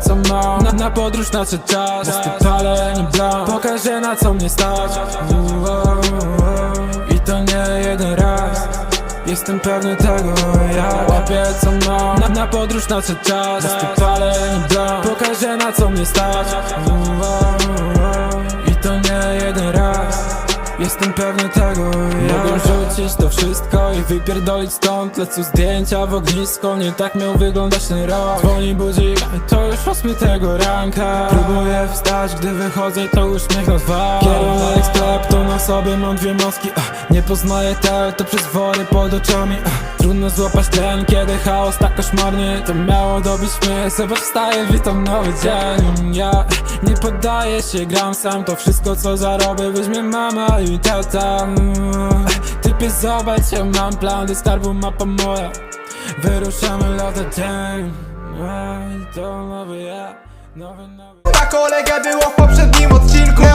Co mam. Na, na podróż nadszedł czas. Pusty paleń blank Pokażę na co mnie stać. I to nie jeden raz. Jestem pewny tego ja Łapię co mam. Na, na podróż nadszedł czas. Pusty paleń blank Pokażę na co mnie stać Jestem pewny tego ja Mogę rzucić to wszystko i wypierdolić stąd. Lecą zdjęcia w ognisko, nie tak miał wyglądać ten rok. Dzwoni budzik, to już ósmy tego ranka. Próbuję wstać, gdy wychodzę to uśmiech na dwa Kierunek sklep, sobie mam dwie maski ach, Nie poznaję tel, to przez wory pod oczami ach, Trudno złapać tlen, kiedy chaos tak koszmarny To miało dobić mnie, zobacz wstaję, witam nowy dzień Ja nie poddaję się, gram sam To wszystko co zarobię. Weźmie mama i tata Typie zobacz, ja mam plan, do skarbu mapa moja Wyruszamy lata dzień To nowy ja, nowy, nowy. Ta kolega było w poprzednim odcinku